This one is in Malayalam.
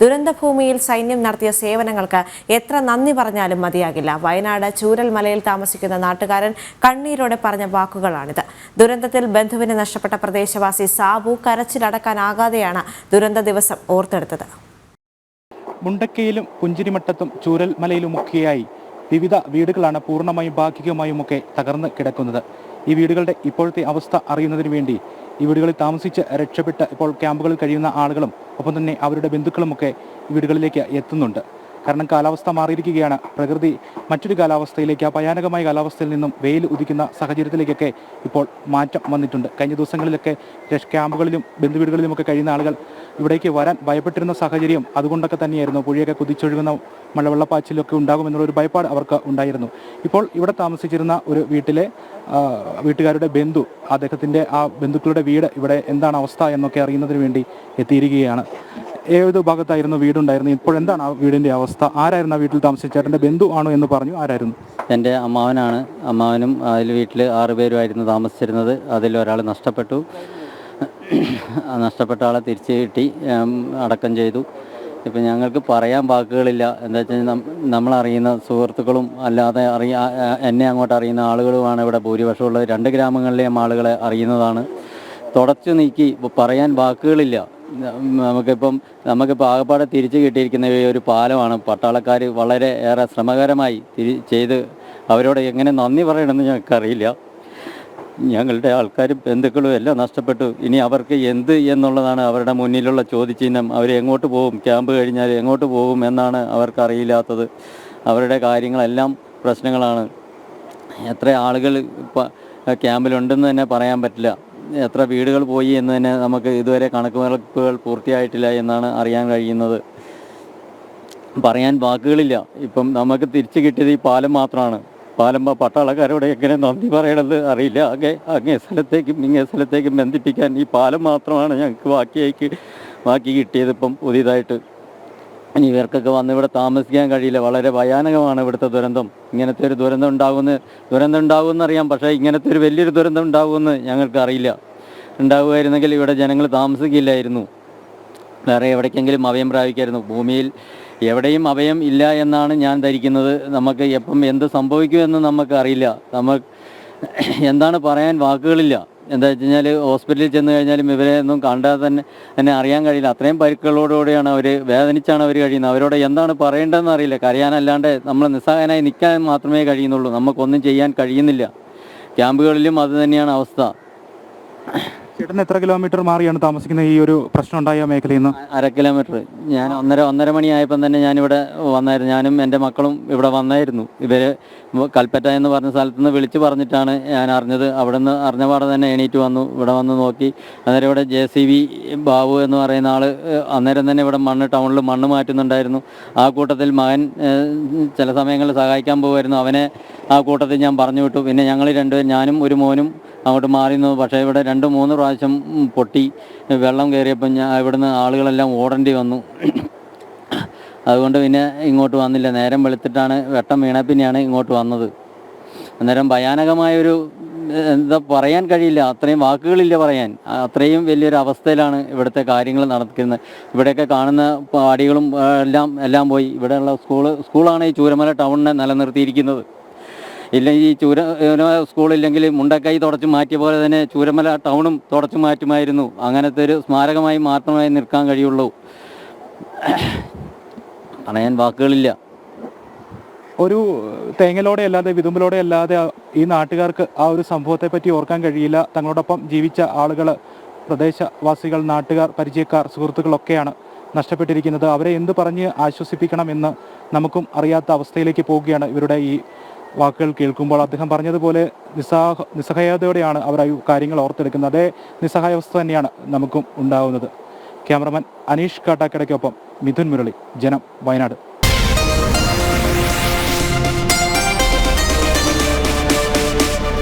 ദുരന്തഭൂമിയിൽ സൈന്യം നടത്തിയ സേവനങ്ങൾക്ക് എത്ര നന്ദി പറഞ്ഞാലും മതിയാകില്ല. വയനാട് ചൂരൽമലയിൽ താമസിക്കുന്ന നാട്ടുകാരൻ കണ്ണീരോടെ പറഞ്ഞ വാക്കുകളാണിത്. ദുരന്തത്തിൽ ബന്ധുവിനെ നഷ്ടപ്പെട്ട പ്രദേശവാസി സാബു കരച്ചിലടക്കാനാകാതെയാണ് ദുരന്ത ദിവസം ഓർത്തെടുത്തത്. മുണ്ടക്കയിലും പുഞ്ചിരിമട്ടത്തും ചൂരൽമലയിലുമൊക്കെയായി വിവിധ വീടുകളാണ് പൂർണമായും ഭാഗികമായുമൊക്കെ തകർന്ന് കിടക്കുന്നത്. ഈ വീടുകളുടെ ഇപ്പോഴത്തെ അവസ്ഥ അറിയുന്നതിന് വേണ്ടി ഈ വീടുകളിൽ താമസിച്ച് രക്ഷപ്പെട്ട് ഇപ്പോൾ ക്യാമ്പുകളിൽ കഴിയുന്ന ആളുകളും ഒപ്പം തന്നെ അവരുടെ ബന്ധുക്കളുമൊക്കെ വീടുകളിലേക്ക് എത്തുന്നുണ്ട്. കാരണം കാലാവസ്ഥ മാറിയിരിക്കുകയാണ്. പ്രകൃതി മറ്റൊരു കാലാവസ്ഥയിലേക്ക് ആ ഭയാനകമായ കാലാവസ്ഥയിൽ നിന്നും വെയിൽ ഉദിക്കുന്ന സാഹചര്യത്തിലേക്കൊക്കെ ഇപ്പോൾ മാറ്റം വന്നിട്ടുണ്ട്. കഴിഞ്ഞ ദിവസങ്ങളിലൊക്കെ ക്യാമ്പുകളിലും ബന്ധുവീടുകളിലുമൊക്കെ കഴിയുന്ന ആളുകൾ ഇവിടേക്ക് വരാൻ ഭയപ്പെട്ടിരുന്ന സാഹചര്യം അതുകൊണ്ടൊക്കെ തന്നെയായിരുന്നു. പുഴയൊക്കെ കുതിച്ചൊഴുകുന്ന മഴവെള്ളപ്പാച്ചിലൊക്കെ ഉണ്ടാകുമെന്നുള്ള ഒരു ഭയപ്പാട് അവർക്ക് ഉണ്ടായിരുന്നു. ഇപ്പോൾ ഇവിടെ താമസിച്ചിരുന്ന ഒരു വീട്ടിലെ വീട്ടുകാരുടെ ബന്ധു അദ്ദേഹത്തിന്റെ ആ ബന്ധുക്കളുടെ വീട് ഇവിടെ എന്താണ് അവസ്ഥ എന്നൊക്കെ അറിയുന്നതിന് വേണ്ടി എത്തിയിരിക്കുകയാണ്. ഏത് ഭാഗത്തായിരുന്നു വീടുണ്ടായിരുന്നു ഇപ്പോൾ എന്താണ് ആ വീടിന്റെ അവസ്ഥ? ആരായിരുന്നു ആ വീട്ടിൽ താമസിച്ച ചേട്ടന്റെ ബന്ധു ആണോ എന്ന് പറഞ്ഞു. ആരായിരുന്നു? എന്റെ അമ്മാവനാണ്. അമ്മാവനും അതിൽ വീട്ടിൽ ആറ് പേരുമായിരുന്നു താമസിച്ചിരുന്നത്. അതിൽ ഒരാൾ നഷ്ടപ്പെട്ടു. നഷ്ടപ്പെട്ട ആളെ തിരിച്ചു കിട്ടി അടക്കം ചെയ്തു. ഇപ്പം ഞങ്ങൾക്ക് പറയാൻ വാക്കുകളില്ല. എന്താ വെച്ചാൽ നമ്മളറിയുന്ന സുഹൃത്തുക്കളും അല്ലാതെ അറിയ എന്നെ അങ്ങോട്ട് അറിയുന്ന ആളുകളുമാണ് ഇവിടെ ഭൂരിപക്ഷമുള്ളത്. രണ്ട് ഗ്രാമങ്ങളിലെയും ആളുകളെ അറിയുന്നതാണ്. തുടച്ചു നീക്കി പറയാൻ വാക്കുകളില്ല. നമുക്കിപ്പം നമുക്കിപ്പോൾ ആകപ്പാടെ തിരിച്ചു കിട്ടിയിരിക്കുന്ന ഈ ഒരു പാലമാണ് പട്ടാളക്കാർ വളരെ ഏറെ ശ്രമകരമായി തിരി ചെയ്ത് അവരോട് എങ്ങനെ നന്ദി പറയണമെന്ന് ഞങ്ങൾക്കറിയില്ല. ഞങ്ങളുടെ ആൾക്കാരും ബന്ധുക്കളും എല്ലാം നഷ്ടപ്പെട്ടു. ഇനി അവർക്ക് എന്ത് എന്നുള്ളതാണ് അവരുടെ മുന്നിലുള്ള ചോദ്യചിഹ്നം. അവർ എങ്ങോട്ട് പോകും? ക്യാമ്പ് കഴിഞ്ഞാൽ എങ്ങോട്ട് പോകും എന്നാണ് അവർക്കറിയില്ലാത്തത്. അവരുടെ കാര്യങ്ങളെല്ലാം പ്രശ്നങ്ങളാണ്. എത്ര ആളുകൾ ക്യാമ്പിലുണ്ടെന്ന് തന്നെ പറയാൻ പറ്റില്ല. എത്ര വീടുകൾ പോയി എന്ന് തന്നെ നമുക്ക് ഇതുവരെ കണക്കുകൾ പൂർത്തിയായിട്ടില്ല എന്നാണ് അറിയാൻ കഴിയുന്നത്. പറയാൻ വാക്കുകളില്ല. ഇപ്പം നമുക്ക് തിരിച്ചു കിട്ടിയത് ഈ പാലം മാത്രമാണ് പാലം പ- പട്ടാളക്കാരോട് എങ്ങനെ നന്ദി പറയണമെന്ന് അറിയില്ല. അങ്ങേ അങ്ങേ സ്ഥലത്തേക്കും ഇങ്ങേ സ്ഥലത്തേക്കും ബന്ധിപ്പിക്കാൻ ഈ പാലം മാത്രമാണ് ഞങ്ങൾക്ക് ബാക്കിയായി ബാക്കി കിട്ടിയത് ഇപ്പം പുതിയതായിട്ട്. ഇനി ഇവർക്കൊക്കെ വന്ന് ഇവിടെ താമസിക്കാൻ കഴിയില്ല. വളരെ ഭയാനകമാണ് ഇവിടുത്തെ ദുരന്തം. ഇങ്ങനത്തെ ഒരു ദുരന്തം ഉണ്ടാകുമെന്ന് ദുരന്തം ഉണ്ടാകുമെന്ന് അറിയാം. പക്ഷേ ഇങ്ങനത്തെ ഒരു വലിയൊരു ദുരന്തം ഉണ്ടാകുമെന്ന് ഞങ്ങൾക്ക് അറിയില്ല. ഉണ്ടാകുമായിരുന്നെങ്കിൽ ഇവിടെ ജനങ്ങൾ താമസിക്കില്ലായിരുന്നു. വേറെ എവിടേക്കെങ്കിലും അവയം പ്രാപിക്കായിരുന്നു ഭൂമിയിൽ എവിടെയും അഭയം ഇല്ല എന്നാണ് ഞാൻ ധരിക്കുന്നത്. നമുക്ക് എപ്പം എന്ത് സംഭവിക്കുമെന്ന് നമുക്ക് അറിയില്ല നമുക്ക് എന്താണ് പറയാൻ വാക്കുകളില്ല. എന്താ വെച്ച് കഴിഞ്ഞാൽ ഹോസ്പിറ്റലിൽ ചെന്ന് കഴിഞ്ഞാലും ഇവരെ ഒന്നും കണ്ടാൽ തന്നെ എന്നെ അറിയാൻ കഴിയില്ല. അത്രയും പരിക്കുകളോടുകൂടിയാണ് അവർ വേദനിച്ചാണ് അവർ കഴിയുന്നത്. അവരോട് എന്താണ് പറയേണ്ടതെന്ന് അറിയില്ല. കരയാനല്ലാണ്ട് നമ്മൾ നിസ്സഹായനായി നിൽക്കാൻ മാത്രമേ കഴിയുന്നുള്ളൂ. നമുക്കൊന്നും ചെയ്യാൻ കഴിയുന്നില്ല. ക്യാമ്പുകളിലും അത് തന്നെയാണ് അവസ്ഥ. ചേട്ടൻ എത്ര കിലോമീറ്റർ മാറിയാണ് താമസിക്കുന്നത് ഈ ഒരു പ്രശ്നം ഉണ്ടായ മേഖലയിൽ നിന്ന് അര കിലോമീറ്റർ ഞാൻ ഒന്നര ഒന്നര മണിയായപ്പം തന്നെ ഞാനിവിടെ വന്നായിരുന്നു. ഞാനും എന്റെ മക്കളും ഇവിടെ വന്നായിരുന്നു. ഇവർ കൽപ്പറ്റ എന്ന് പറഞ്ഞ സ്ഥലത്ത് നിന്ന് വിളിച്ചു പറഞ്ഞിട്ടാണ് ഞാൻ അറിഞ്ഞത്. അവിടെ നിന്ന് അറിഞ്ഞ പാടെ തന്നെ എണീറ്റ് വന്നു. ഇവിടെ വന്ന് നോക്കി. അന്നേരം ഇവിടെ ജെ സി വി ബാബു എന്ന് പറയുന്ന ആൾ അന്നേരം തന്നെ ഇവിടെ മണ്ണ് ടൗണിൽ മണ്ണ് മാറ്റുന്നുണ്ടായിരുന്നു. ആ കൂട്ടത്തിൽ മകൻ ചില സമയങ്ങളിൽ സഹായിക്കാൻ പോകുമായിരുന്നു അവനെ ആ കൂട്ടത്തിൽ ഞാൻ പറഞ്ഞു വിട്ടു. പിന്നെ ഞങ്ങൾ രണ്ടുപേരും ഞാനും ഒരു മോനും അങ്ങോട്ട് മാറി നിന്നു പക്ഷേ ഇവിടെ രണ്ട് മൂന്ന് പ്രാവശ്യം പൊട്ടി വെള്ളം കയറിയപ്പോൾ ഞാൻ ഇവിടുന്ന് ആളുകളെല്ലാം ഓടേണ്ടി വന്നു. അതുകൊണ്ട് പിന്നെ ഇങ്ങോട്ട് വന്നില്ല. നേരം വെളുത്തിട്ടാണ് വെട്ടം വീണ പിന്നെയാണ് ഇങ്ങോട്ട് വന്നത്. അന്നേരം ഭയാനകമായൊരു എന്താ പറയാൻ കഴിയില്ല. അത്രയും വാക്കുകളില്ല പറയാൻ. അത്രയും വലിയൊരു അവസ്ഥയിലാണ് ഇവിടുത്തെ കാര്യങ്ങൾ നടക്കുന്നത്. ഇവിടെയൊക്കെ കാണുന്ന പാടികളും എല്ലാം എല്ലാം പോയി. ഇവിടെയുള്ള സ്കൂൾ സ്കൂളാണ് ഈ ചൂരമല ടൗണിനെ നിലനിർത്തിയിരിക്കുന്നത്. ഇല്ലെങ്കിൽ ഈ ചൂര സ്കൂളില്ലെങ്കിൽ മുണ്ടക്കൈ തുടച്ചു മാറ്റിയ പോലെ തന്നെ ചൂരമല ടൗണും തുടച്ചു മാറ്റുമായിരുന്നു. അങ്ങനത്തെ ഒരു സ്മാരകമായി മാത്രമായി നിൽക്കാൻ കഴിയുള്ളൂ. പറയാൻ വാക്കുകളില്ല. ഒരു തേങ്ങലോടെ അല്ലാതെ വിതുമ്പലോടെ അല്ലാതെ ഈ നാട്ടുകാർക്ക് ആ ഒരു സംഭവത്തെ പറ്റി ഓർക്കാൻ കഴിയില്ല. തങ്ങളോടൊപ്പം ജീവിച്ച ആളുകൾ പ്രദേശവാസികൾ നാട്ടുകാർ പരിചയക്കാർ സുഹൃത്തുക്കളൊക്കെയാണ് നഷ്ടപ്പെട്ടിരിക്കുന്നത്. അവരെ എന്ത് പറഞ്ഞ് ആശ്വസിപ്പിക്കണം എന്ന് നമുക്കും അറിയാത്ത അവസ്ഥയിലേക്ക് പോവുകയാണ് ഇവരുടെ ഈ വാക്കുകൾ കേൾക്കുമ്പോൾ അദ്ദേഹം പറഞ്ഞതുപോലെ നിസ്സഹ നിസ്സഹായതയോടെയാണ് അവർ കാര്യങ്ങൾ ഓർത്തെടുക്കുന്നത്. അതേ നിസ്സഹായാവസ്ഥ തന്നെയാണ് നമുക്കും ഉണ്ടാവുന്നത്. ക്യാമറമാൻ അനീഷ് കാട്ടാക്കടയ്ക്കൊപ്പം മിഥുൻ മുരളി ജനം വയനാട്.